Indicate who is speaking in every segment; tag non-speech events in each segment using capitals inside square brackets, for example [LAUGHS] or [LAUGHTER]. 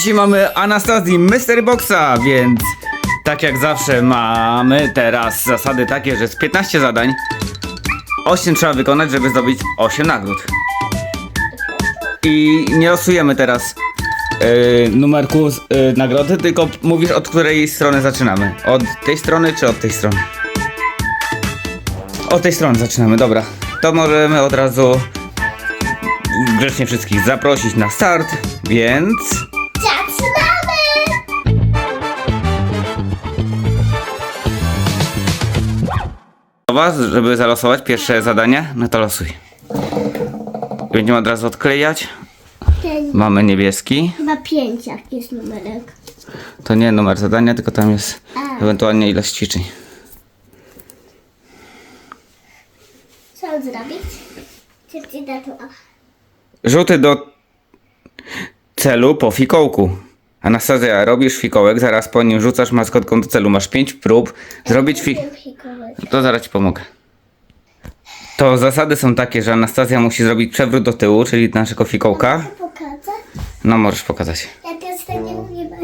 Speaker 1: Dzisiaj mamy Anastazji Mystery Boxa, więc tak jak zawsze mamy teraz zasady takie, że z 15 zadań 8 trzeba wykonać, żeby zdobyć 8 nagród. I nie losujemy teraz yy, numerku z, yy, nagrody, tylko mówisz od której strony zaczynamy. Od tej strony czy od tej strony? Od tej strony zaczynamy, dobra. To możemy od razu grzecznie wszystkich zaprosić na start, więc... Was, żeby zalosować pierwsze zadanie, no to losuj. Będziemy od razu odklejać.
Speaker 2: Ten
Speaker 1: Mamy niebieski.
Speaker 2: chyba pięć jak jest numerek.
Speaker 1: To nie numer zadania, tylko tam jest
Speaker 2: A.
Speaker 1: ewentualnie ilość ćwiczeń.
Speaker 2: Co mam zrobić? Czy ci da to?
Speaker 1: Żółty do celu po fikołku. Anastazja, robisz fikołek, zaraz po nim rzucasz maskotką do celu. Masz 5 prób zrobić fi... To zaraz ci pomogę. To zasady są takie, że Anastazja musi zrobić przewrót do tyłu, czyli naszego fikołka. No możesz pokazać.
Speaker 2: Ja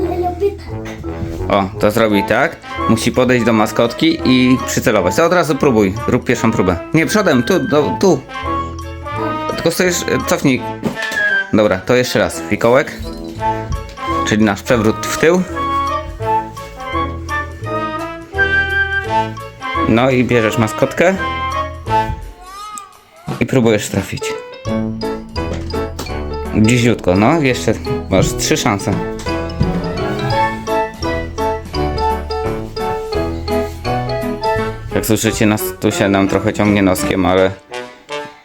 Speaker 2: ale lubię tak.
Speaker 1: O, to zrobi tak. Musi podejść do maskotki i przycelować. To od razu próbuj. Rób pierwszą próbę. Nie, przodem, tu, do, tu. Tylko stoisz, cofnij. Dobra, to jeszcze raz. Fikołek. Czyli nasz przewrót w tył. No i bierzesz maskotkę. I próbujesz trafić. Dziziutko, no. Jeszcze masz trzy szanse. Jak słyszycie, nas tu się nam trochę ciągnie noskiem, ale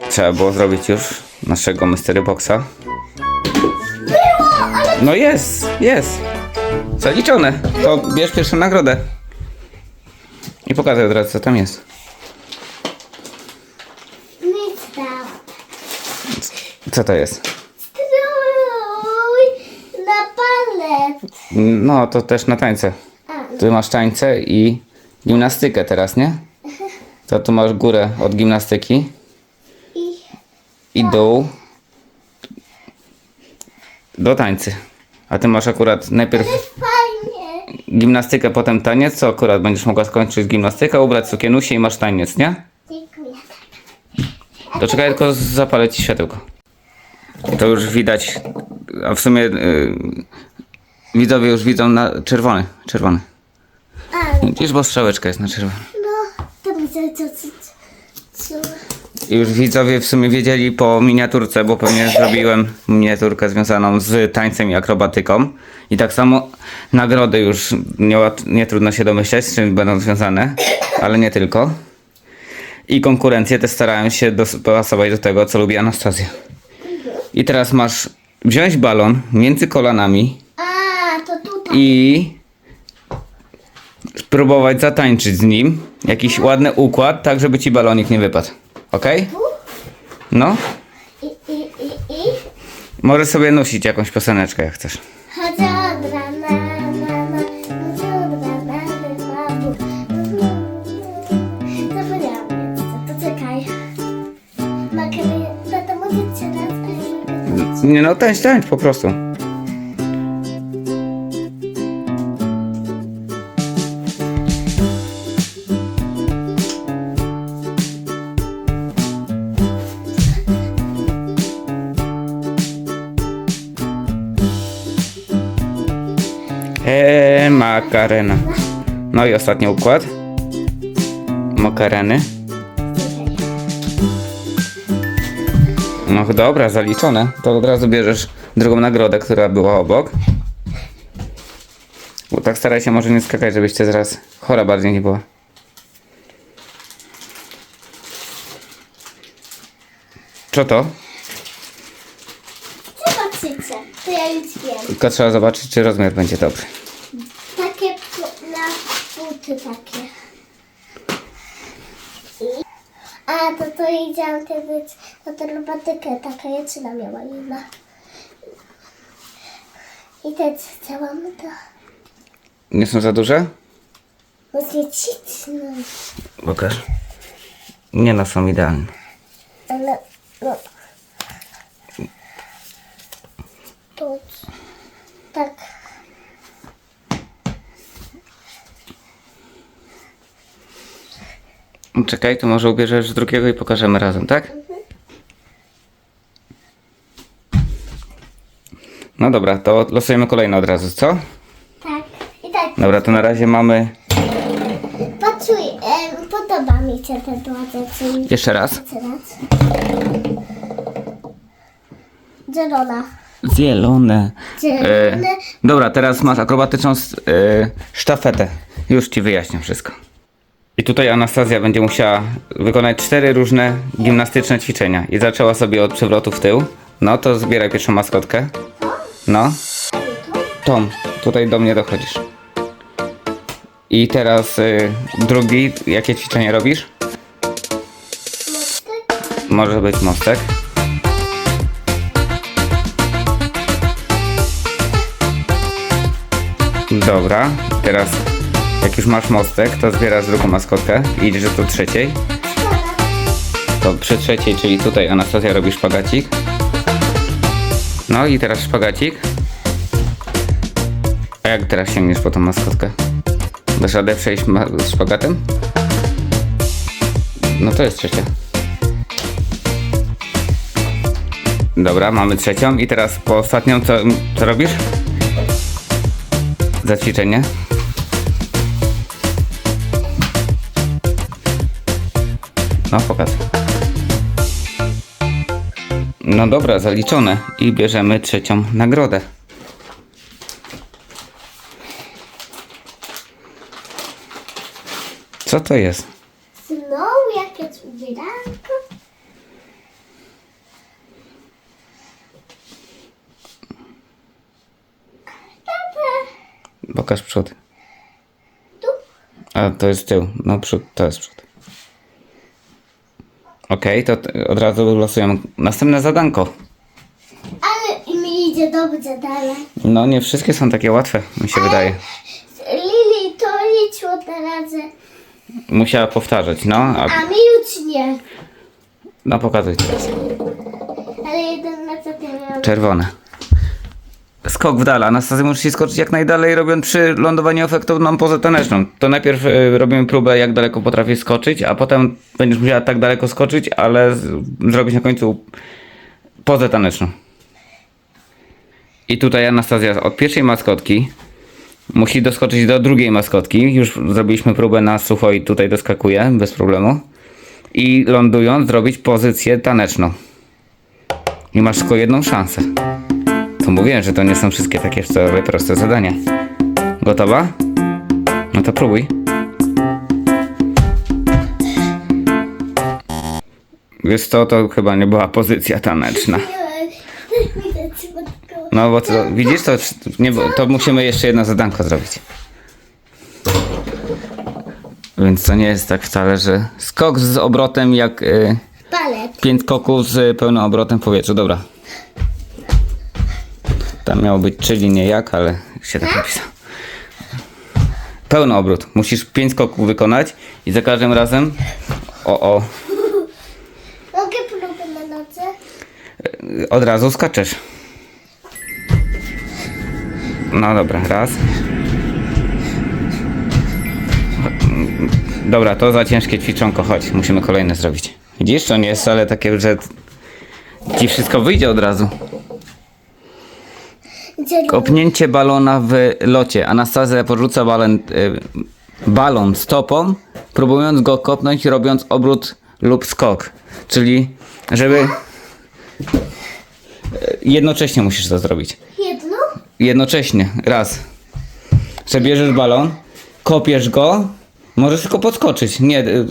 Speaker 1: trzeba było zrobić już naszego Mystery Boxa. No jest, jest. Zaliczone. To bierz pierwszą nagrodę. I pokażę od razu, co tam jest.
Speaker 2: Nic tam.
Speaker 1: Co to jest?
Speaker 2: Strój na palet.
Speaker 1: No, to też na tańce.
Speaker 2: A,
Speaker 1: Tu masz tańce i gimnastykę teraz, nie? [LAUGHS] To tu masz górę od gimnastyki
Speaker 2: i
Speaker 1: i dół do tańcy. A ty masz akurat najpierw
Speaker 2: fajnie.
Speaker 1: gimnastykę, potem taniec, co akurat będziesz mogła skończyć gimnastykę, ubrać sukienusie i masz taniec, nie?
Speaker 2: Dziękuję.
Speaker 1: To czekaj, tylko zapalę ci światełko. To już widać, a w sumie yy, widzowie już widzą na czerwony, czerwony.
Speaker 2: A,
Speaker 1: Widzisz, bo strzałeczka jest na czerwony.
Speaker 2: no, to co, co.
Speaker 1: Już widzowie w sumie wiedzieli po miniaturce, bo pewnie zrobiłem miniaturkę związaną z tańcem i akrobatyką. I tak samo nagrody już nie, łat- nie trudno się domyśleć, z czym będą związane, ale nie tylko. I konkurencje też starałem się dopasować do tego, co lubi Anastazja. I teraz masz wziąć balon między kolanami
Speaker 2: A, to tutaj.
Speaker 1: i spróbować zatańczyć z nim jakiś ładny układ, tak żeby ci balonik nie wypadł. Ok? No,
Speaker 2: I, i, i, i.
Speaker 1: możesz sobie nosić jakąś pioseneczkę jak chcesz.
Speaker 2: Chodź od rana, na, na, chodź od rana, na, na, Zapomniałam jeszcze, to no raz,
Speaker 1: Nie no, tańcz, tańcz po prostu. Makarena. No i ostatni układ. Makareny. No dobra, zaliczone. To od razu bierzesz drugą nagrodę, która była obok. Bo tak staraj się może nie skakać, żebyście zaraz chora bardziej nie była. Co to?
Speaker 2: Zobaczycie, to ja już wiem.
Speaker 1: Tylko trzeba zobaczyć, czy rozmiar będzie dobry.
Speaker 2: Buty takie. I... A, to to idziałam kiedyś na tę robotykę, taka jeczyna miała jedna. I też chciałam to.
Speaker 1: Nie są za duże?
Speaker 2: Może cisnąć,
Speaker 1: Pokaż. Nie no, są idealne.
Speaker 2: ale no. To tak.
Speaker 1: Czekaj, to może ubierzesz drugiego i pokażemy razem, tak? No dobra, to losujemy kolejne od razu, co?
Speaker 2: Tak. I tak.
Speaker 1: Dobra, to na razie mamy...
Speaker 2: Poczuj, em, podoba mi się ten dłodzec.
Speaker 1: Jeszcze raz.
Speaker 2: Teraz. Zielona.
Speaker 1: Zielone. E,
Speaker 2: Zielone.
Speaker 1: dobra, teraz masz akrobatyczną s- e, sztafetę. Już ci wyjaśnię wszystko. I tutaj Anastazja będzie musiała wykonać cztery różne gimnastyczne ćwiczenia. I zaczęła sobie od przewrotu w tył. No to zbieraj pierwszą maskotkę. No. Tom, tutaj do mnie dochodzisz. I teraz y, drugi, jakie ćwiczenie robisz? Może być mostek. Dobra, teraz jak już masz mostek, to zbierasz drugą maskotkę i idziesz do trzeciej. To przy trzeciej, czyli tutaj Anastazja robi szpagacik. No i teraz szpagacik. A jak teraz sięgniesz po tą maskotkę? Dasz radę przejść z szpagatem? No to jest trzecia. Dobra, mamy trzecią i teraz po ostatnią co, co robisz? Za No, pokaż. No dobra, zaliczone. I bierzemy trzecią nagrodę. Co to jest?
Speaker 2: Znowu jakieś ubieranko. Tata.
Speaker 1: Pokaż przód.
Speaker 2: Tu.
Speaker 1: A to jest tył. No przód, to jest przód. Okej, to od razu losujemy następne zadanko.
Speaker 2: Ale mi idzie dobrze dalej.
Speaker 1: No nie wszystkie są takie łatwe, mi się wydaje.
Speaker 2: Lili, to liczyło teraz.
Speaker 1: Musiała powtarzać, no. A,
Speaker 2: A mi już nie.
Speaker 1: no pokazuj teraz.
Speaker 2: Ale jeden na co ty.
Speaker 1: Czerwone. Skok w dal. Anastazja musi skoczyć jak najdalej, robiąc przy lądowaniu efektowną pozę taneczną. To najpierw y, robimy próbę, jak daleko potrafisz skoczyć, a potem będziesz musiała tak daleko skoczyć, ale zrobić na końcu pozę taneczną. I tutaj Anastazja od pierwszej maskotki musi doskoczyć do drugiej maskotki. Już zrobiliśmy próbę na sucho i tutaj doskakuje bez problemu. I lądując zrobić pozycję taneczną. I masz tylko jedną szansę. To mówiłem, że to nie są wszystkie takie wcale proste zadania. Gotowa? No to próbuj. Wiesz co, to chyba nie była pozycja taneczna. No bo to, widzisz, to, nie, to musimy jeszcze jedno zadanko zrobić. Więc to nie jest tak wcale, że skok z obrotem jak y,
Speaker 2: Palet.
Speaker 1: pięć z pełnym obrotem w powietrzu. Dobra. Tam miało być czyli nie jak, ale się tak napisało. Pełny obrót. Musisz pięć skoków wykonać i za każdym razem o o
Speaker 2: Mogę próbę na nodze?
Speaker 1: od razu skaczesz. No dobra, raz. Dobra, to za ciężkie ćwiczonko, chodź, musimy kolejne zrobić. Widzisz, to nie jest wcale takie, że ci wszystko wyjdzie od razu. Kopnięcie balona w locie. Anastazja porzuca balon, y, balon stopą, próbując go kopnąć, robiąc obrót lub skok. Czyli, żeby. y, Jednocześnie musisz to zrobić.
Speaker 2: Jedno?
Speaker 1: Jednocześnie, raz. Że bierzesz balon, kopiesz go, możesz tylko podskoczyć. Nie, y,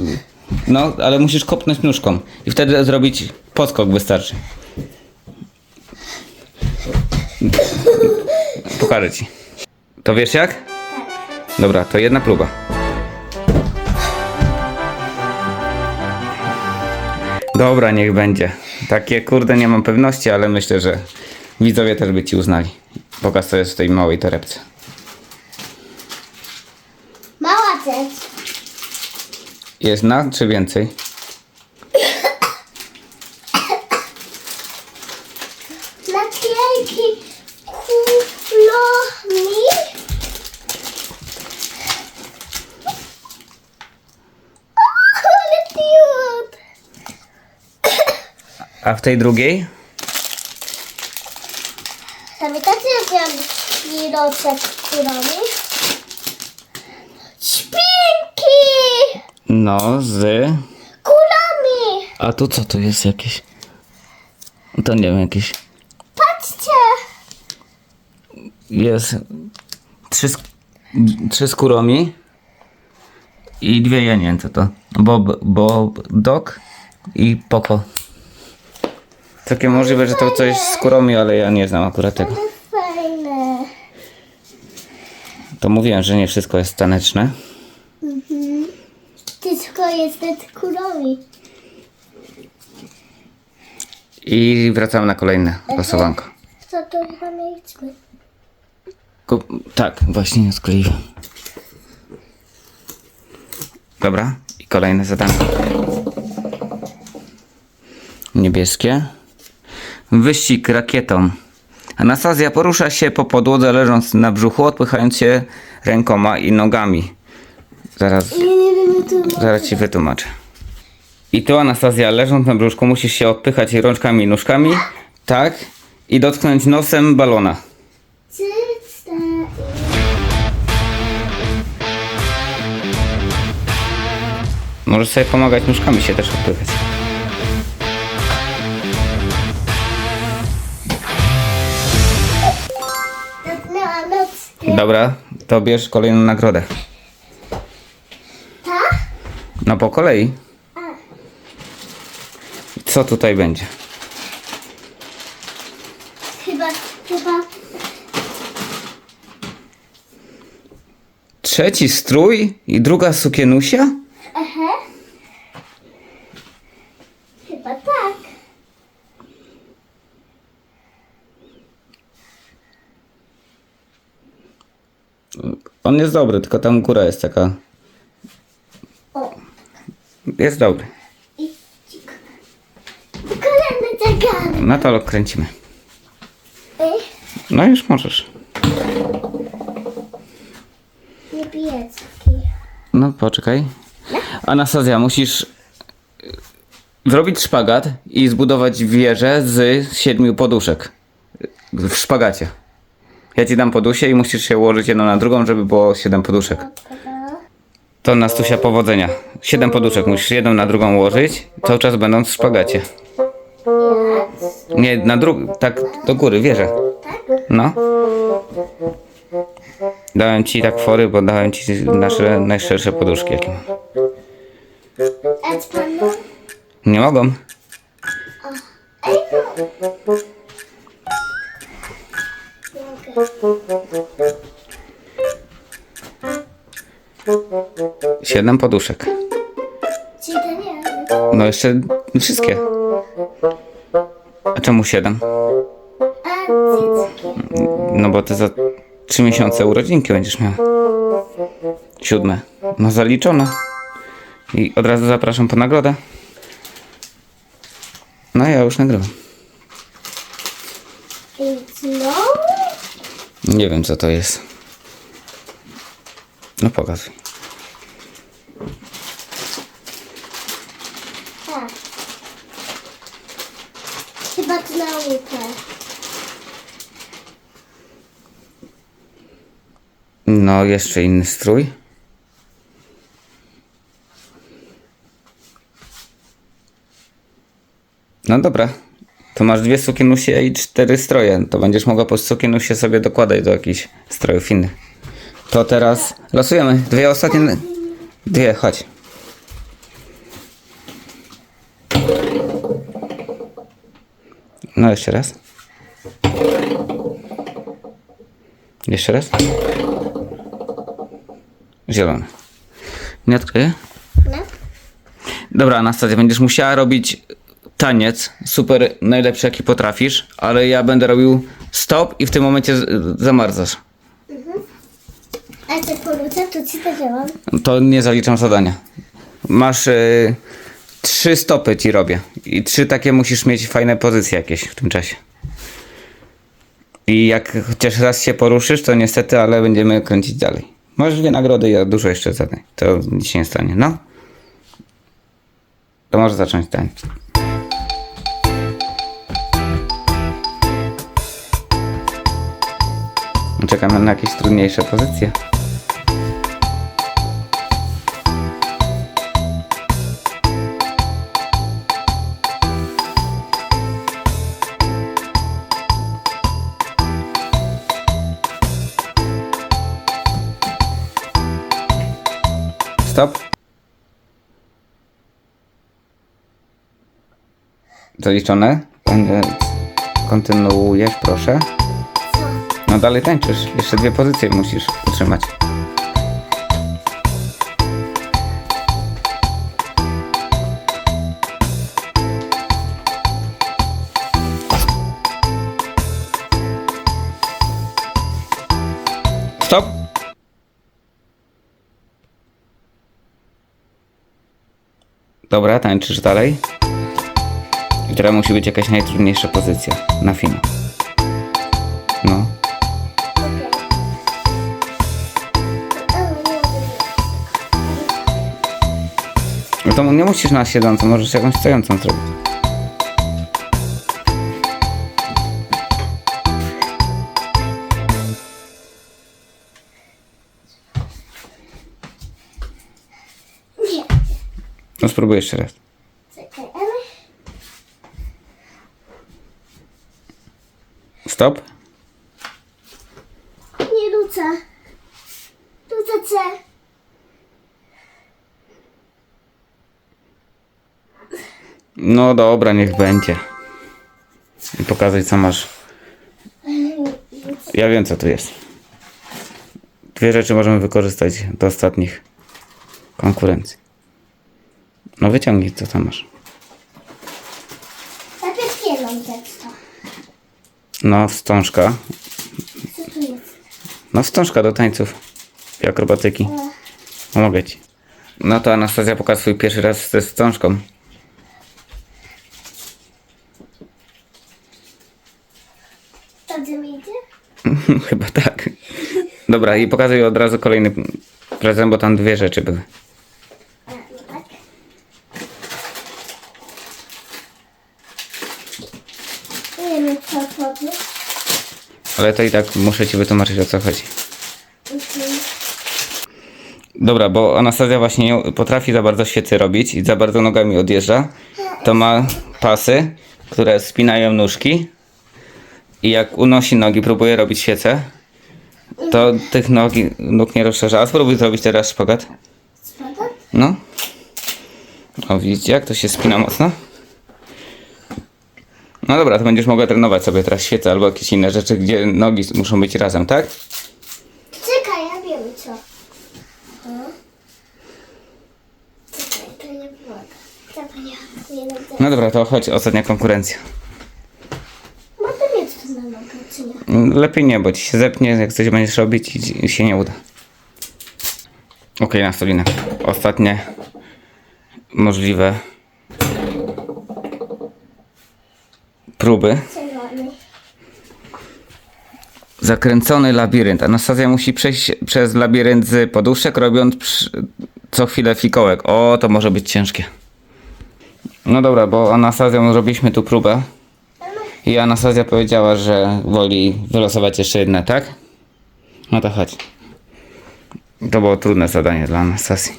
Speaker 1: no, ale musisz kopnąć nóżką. I wtedy zrobić podskok wystarczy. Pokażę ci. To wiesz jak? Dobra, to jedna próba. Dobra, niech będzie. Takie kurde nie mam pewności, ale myślę, że widzowie też by ci uznali. Pokaż co jest w tej małej torebce.
Speaker 2: Mała rzecz.
Speaker 1: Jest na czy więcej? A w tej drugiej?
Speaker 2: Pamiętacie, jak miałam śliroczek z kurami? Świnki!
Speaker 1: No, z...
Speaker 2: Kulami!
Speaker 1: A tu co tu jest jakieś? To nie wiem, jakieś...
Speaker 2: Patrzcie!
Speaker 1: Jest trzy, sk- trzy skóromi i dwie, ja nie wiem co to. Bob, Bob, Dog i Poco. Takie możliwe, że to coś z ale ja nie znam akurat tego.
Speaker 2: Fajne.
Speaker 1: To mówiłem, że nie wszystko jest taneczne.
Speaker 2: Wszystko jest z kurami.
Speaker 1: I wracamy na kolejne losowanko.
Speaker 2: Co to chyba mieliśmy?
Speaker 1: Ku- tak, właśnie nie skleiłem. Dobra, i kolejne zadanie. Niebieskie. Wyścig rakietą. Anastazja porusza się po podłodze leżąc na brzuchu, odpychając się rękoma i nogami. Zaraz,
Speaker 2: Ja nie wiem, jak to
Speaker 1: zaraz ci wytłumaczę. I tu Anastazja leżąc na brzuszku musisz się odpychać rączkami i nóżkami, tak, i dotknąć nosem balona. Możesz sobie pomagać nóżkami się też odpychać. Dobra, to bierz kolejną nagrodę.
Speaker 2: Ta?
Speaker 1: No po kolei. Co tutaj będzie?
Speaker 2: Chyba, chyba.
Speaker 1: Trzeci strój i druga sukienusia?
Speaker 2: Aha. Chyba tak.
Speaker 1: On jest dobry, tylko tam góra jest taka.
Speaker 2: O.
Speaker 1: Jest dobry.
Speaker 2: Kolejny zegarek.
Speaker 1: To kręcimy.
Speaker 2: Ej,
Speaker 1: No już możesz.
Speaker 2: Niebieski.
Speaker 1: No poczekaj. Anastazja, musisz y, zrobić szpagat i zbudować wieżę z siedmiu poduszek. W szpagacie. Ja ci dam podusie i musisz się ułożyć jedną na drugą, żeby było siedem poduszek.
Speaker 2: Dobra.
Speaker 1: To Nastusia powodzenia. Siedem poduszek musisz jedną na drugą ułożyć, cały czas będąc w szpagacie. Nie, na drugą, tak do góry, wierzę. No. Dałem ci tak fory, bo dałem ci nasze najszersze poduszki, jakie mam. Nie mogą. Siedem poduszek.
Speaker 2: Nie.
Speaker 1: No jeszcze wszystkie. A czemu siedem? No bo ty za trzy miesiące urodzinki będziesz miał. Siódme. No zaliczone. I od razu zapraszam po nagrodę. No ja już nagrywam.
Speaker 2: I znowu?
Speaker 1: Nie wiem co to jest. No pokazuj.
Speaker 2: Tak. Chyba to naukę.
Speaker 1: No jeszcze inny strój. No dobra. To masz dwie sukienusie i cztery stroje. To będziesz mogła po sukienusie sobie dokładać do jakichś strojów innych. To teraz losujemy. Dwie ostatnie. Dwie, chodź. No jeszcze raz. Jeszcze raz. Zielony. Nie odkryję?
Speaker 2: No.
Speaker 1: Dobra, Anastazja, będziesz musiała robić taniec, super, najlepszy jaki potrafisz, ale ja będę robił stop i w tym momencie z- zamarzasz.
Speaker 2: A co poruczę, to ci to działam.
Speaker 1: To nie zaliczam zadania. Masz y, trzy stopy ci robię i trzy takie musisz mieć fajne pozycje jakieś w tym czasie. I jak chociaż raz się poruszysz, to niestety, ale będziemy kręcić dalej. Masz dwie nagrody, ja dużo jeszcze zadań. To nic się nie stanie. No. To może zacząć tańczyć. Czekamy na jakieś trudniejsze pozycje. Stop. Zaliczone? Kontynuujesz, proszę. No dalej tańczysz. Jeszcze dwie pozycje musisz utrzymać. Stop! Dobra, tańczysz dalej. I teraz musi być jakaś najtrudniejsza pozycja na finał. No. No to nie musisz na siedzącą, możesz jakąś stojącą zrobić.
Speaker 2: Nie.
Speaker 1: No spróbuj jeszcze raz. Stop.
Speaker 2: Nie rzucę. Rzucę cię.
Speaker 1: No dobra, niech będzie. I pokazać co masz. Ja wiem co tu jest. Dwie rzeczy możemy wykorzystać do ostatnich konkurencji. No wyciągnij co tam masz.
Speaker 2: Najpierw tekstu.
Speaker 1: No wstążka.
Speaker 2: Co tu jest?
Speaker 1: No wstążka do tańców i akrobatyki. Pomogę ci. No to Anastazja pokaż swój pierwszy raz ze wstążką.
Speaker 2: Dobrze mi idzie?
Speaker 1: Chyba tak. Dobra, i pokazuję od razu kolejny prezent, bo tam dwie rzeczy były.
Speaker 2: Nie wiem co chodzi.
Speaker 1: Ale to i tak muszę ci wytłumaczyć o co chodzi.
Speaker 2: Mhm.
Speaker 1: Dobra, bo Anastazja właśnie nie potrafi za bardzo świecy robić i za bardzo nogami odjeżdża. To ma pasy, które spinają nóżki. I jak unosi nogi, próbuje robić świecę, to tych nogi, nóg nie rozszerza. A spróbuj zrobić teraz szpagat.
Speaker 2: Spada?
Speaker 1: No. O, widzicie, jak to się spina mocno? No dobra, to będziesz mogła trenować sobie teraz świecę albo jakieś inne rzeczy, gdzie nogi muszą być razem, tak?
Speaker 2: Czekaj, ja wiem co. O. Czekaj, to nie pomaga. Ja nie.
Speaker 1: No dobra, to chodź, ostatnia konkurencja.
Speaker 2: Mogę mieć to na nogę, czy nie?
Speaker 1: Lepiej nie, bo ci się zepnie, jak coś będziesz robić i ci się nie uda. Okej, na stolinę. Ostatnie możliwe próby. Zakręcony labirynt. Anastazja musi przejść przez labirynt z poduszek, robiąc co chwilę fikołek. O, to może być ciężkie. No dobra, bo Anastazją zrobiliśmy tu próbę. I Anastazja powiedziała, że woli wylosować jeszcze jedne, tak? No to chodź. To było trudne zadanie dla Anastazji.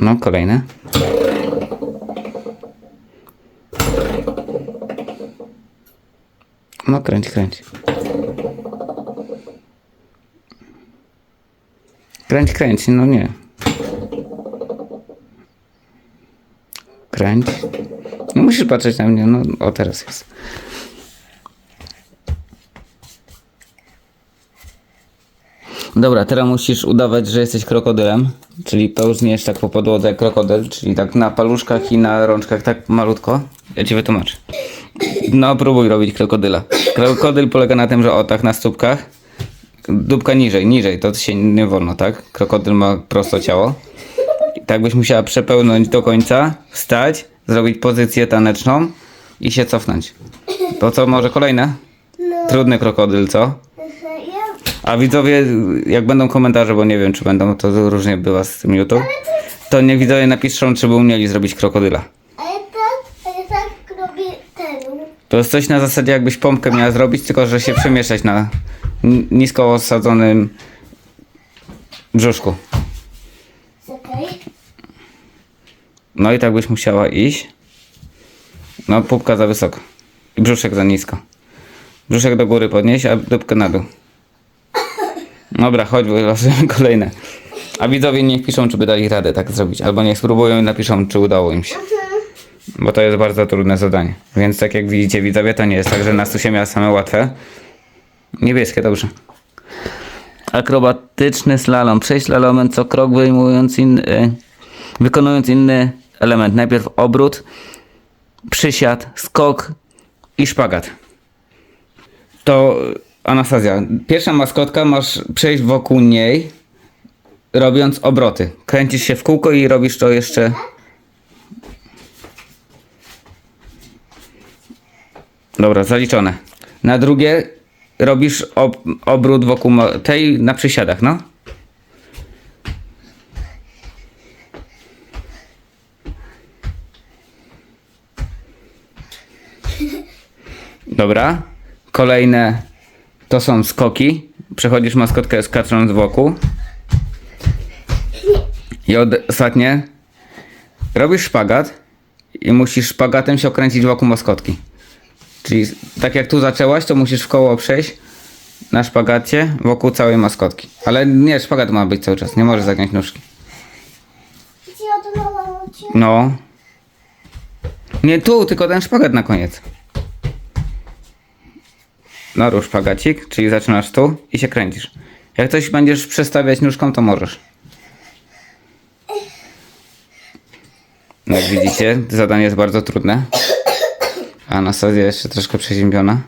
Speaker 1: No, kolejne. No, kręć, kręć. Kręć, kręć, no nie. No musisz patrzeć na mnie, no o teraz jest. Dobra, teraz musisz udawać, że jesteś krokodylem, czyli pełzniesz tak po podłodze jak krokodyl, czyli tak na paluszkach i na rączkach tak malutko. Ja ci wytłumaczę. No, próbuj robić krokodyla. Krokodyl polega na tym, że o tak na stópkach, dupka niżej, niżej, to się nie wolno, tak? Krokodyl ma prosto ciało. Tak byś musiała przepełnąć do końca, wstać, zrobić pozycję taneczną i się cofnąć. To co, może kolejne?
Speaker 2: No,
Speaker 1: Trudny krokodyl, co? A widzowie, jak będą komentarze, bo nie wiem, czy będą, to różnie bywa z tym YouTube, to niech widzowie napiszą, czy by umieli zrobić krokodyla.
Speaker 2: Tak, tak robię ten.
Speaker 1: To jest coś na zasadzie jakbyś pompkę miała zrobić, tylko że się przemieszać na nisko osadzonym brzuszku.
Speaker 2: Czekaj.
Speaker 1: No i tak byś musiała iść. No, pupka za wysoko. I brzuszek za nisko. Brzuszek do góry podnieść, a dupkę na dół. Dobra, chodź, wylosujemy [LAUGHS] kolejne. A widzowie niech piszą, czy by dali radę tak zrobić. Albo niech spróbują i napiszą, czy udało im się. Bo to jest bardzo trudne zadanie. Więc tak jak widzicie, widzowie, to nie jest tak, że na stusie miała same łatwe. Niebieskie, dobrze. Akrobatyczny slalom. Przejść slalomem co krok wyjmując inny, wykonując inny element. Najpierw obrót, przysiad, skok i szpagat. To Anastazja, pierwsza maskotka masz przejść wokół niej, robiąc obroty. Kręcisz się w kółko i robisz to jeszcze. Dobra, zaliczone. Na drugie robisz ob obrót wokół tej na przysiadach, no. Dobra. Kolejne to są skoki. Przechodzisz maskotkę skacząc wokół. I ostatnie robisz szpagat i musisz szpagatem się okręcić wokół maskotki. Czyli tak jak tu zaczęłaś, to musisz w koło przejść na szpagacie wokół całej maskotki. Ale nie, szpagat ma być cały czas, nie możesz zagiąć nóżki. No. Nie tu, tylko ten szpagat na koniec. No rusz szpagacik, czyli zaczynasz tu i się kręcisz. Jak coś będziesz przestawiać nóżką, to możesz. No Jak widzicie, zadanie jest bardzo trudne. A Anastazja jeszcze troszkę przeziębiona.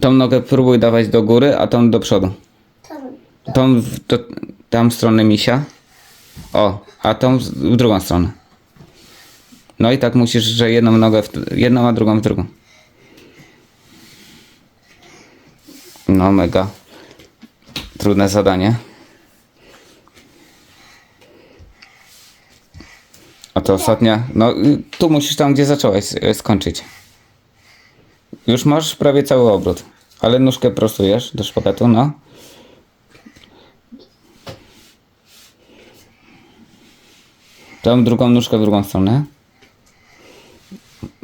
Speaker 1: Tą nogę próbuj dawać do góry, a tą do przodu. Tą w tam stronę misia. O, a tą w drugą stronę. No i tak musisz, że jedną nogę w jedną, a drugą w drugą. No mega. Trudne zadanie. A to ostatnia. No y, tu musisz tam, gdzie zacząłeś y, skończyć. Już masz prawie cały obrót. Ale nóżkę prostujesz do szpagatu, no. Tą drugą nóżkę w drugą stronę.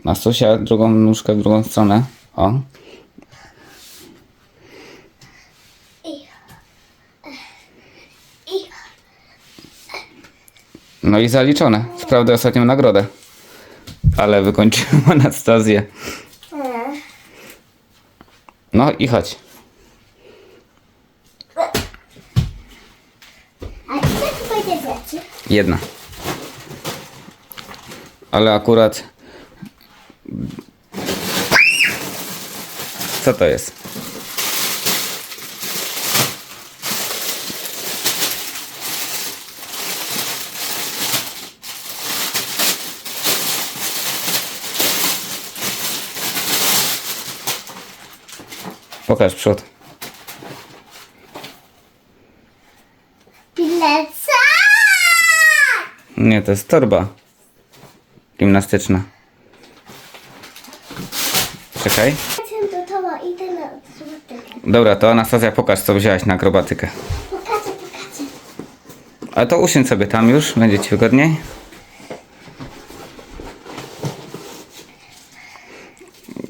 Speaker 1: Na stosia drugą nóżkę w drugą stronę. O. No i zaliczone. Wprawdzie ostatnią nagrodę. Ale wykończyłem [LAUGHS] Anastazję. No i chodź.
Speaker 2: A gdzie tu będzie rzeczy?
Speaker 1: Jedna. Ale akurat. Co to jest? Pokaż przód.
Speaker 2: Plecak!
Speaker 1: Nie, to jest torba gimnastyczna. Czekaj.
Speaker 2: Do toła, idę na złotykę.
Speaker 1: Dobra, to Anastazja pokaż co wzięłaś na akrobatykę.
Speaker 2: Pokażę, pokażę.
Speaker 1: A to usiądź sobie tam już, będzie ci wygodniej.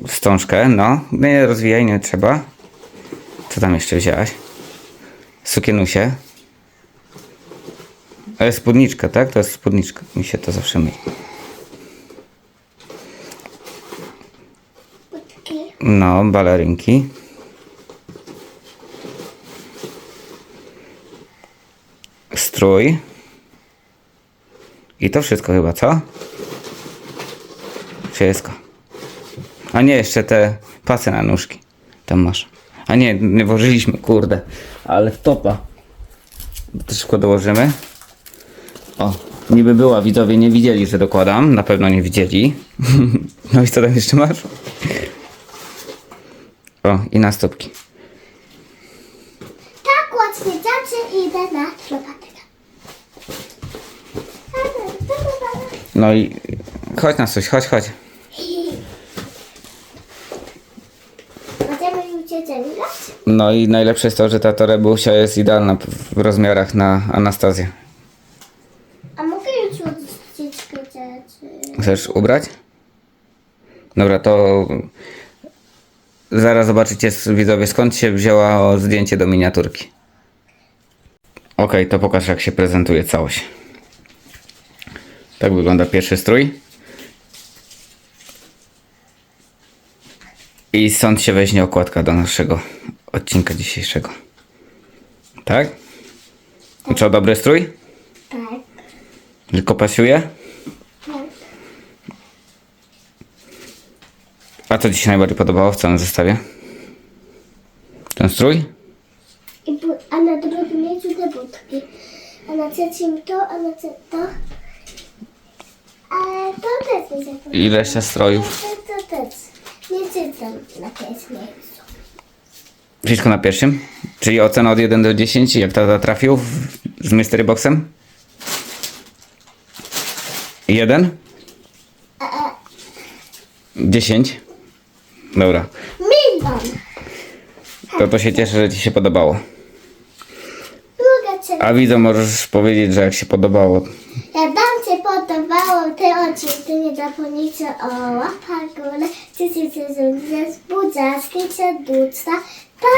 Speaker 1: Wstążkę, no. Nie rozwijaj, nie trzeba. Co tam jeszcze wzięłaś? Sukienusie. Ale spódniczka, tak? To jest spódniczka. Mi się to zawsze myli.
Speaker 2: Budki.
Speaker 1: No, balerynki. Strój. I to wszystko chyba, co? Wszystko. A nie, jeszcze te pasy na nóżki. Tam masz. A nie, nie włożyliśmy, kurde. Ale topa. To szybko dołożymy. O, niby była, widzowie nie widzieli, że dokładam. Na pewno nie widzieli. [LAUGHS] no i co tam jeszcze masz? O, i na stópki.
Speaker 2: Tak ładnie dziadzie i idę na akrobatykę.
Speaker 1: No i chodź na coś, chodź, chodź.
Speaker 2: Będziemy już grać?
Speaker 1: No i najlepsze jest to, że ta torebusia jest idealna w rozmiarach na Anastazję.
Speaker 2: A mogę już odcić rzeczy?
Speaker 1: Chcesz ubrać? Dobra, to zaraz zobaczycie widzowie skąd się wzięła zdjęcie do miniaturki. Okej, to pokaż jak się prezentuje całość. Tak wygląda pierwszy strój. I stąd się weźmie okładka do naszego odcinka dzisiejszego. Tak? I co, dobry strój?
Speaker 2: Tak.
Speaker 1: Tylko pasuje?
Speaker 2: tak.
Speaker 1: A co Ci się najbardziej podobało w całym zestawie? Ten strój?
Speaker 2: I bu- a na drugim miejscu te budki. A na trzecim to, a na trzecim to. A to też mi się podoba.
Speaker 1: I reszta strojów.
Speaker 2: To, to też. Nie czytam na pierwszym miejscu.
Speaker 1: Wszystko na pierwszym? Czyli ocena od 1 do 10, jak tata trafił w, z Mystery Boxem? 1? 10? Dobra.
Speaker 2: Milion!
Speaker 1: To to się cieszę, że Ci się podobało.
Speaker 2: Druga.
Speaker 1: A widzę, możesz powiedzieć, że jak się podobało.
Speaker 2: Jak Wam się podobało te odcinki, nie zapomnijcie o łapach górę, cycy, cycy, cycy, budzia, skrycia, duca. Pa!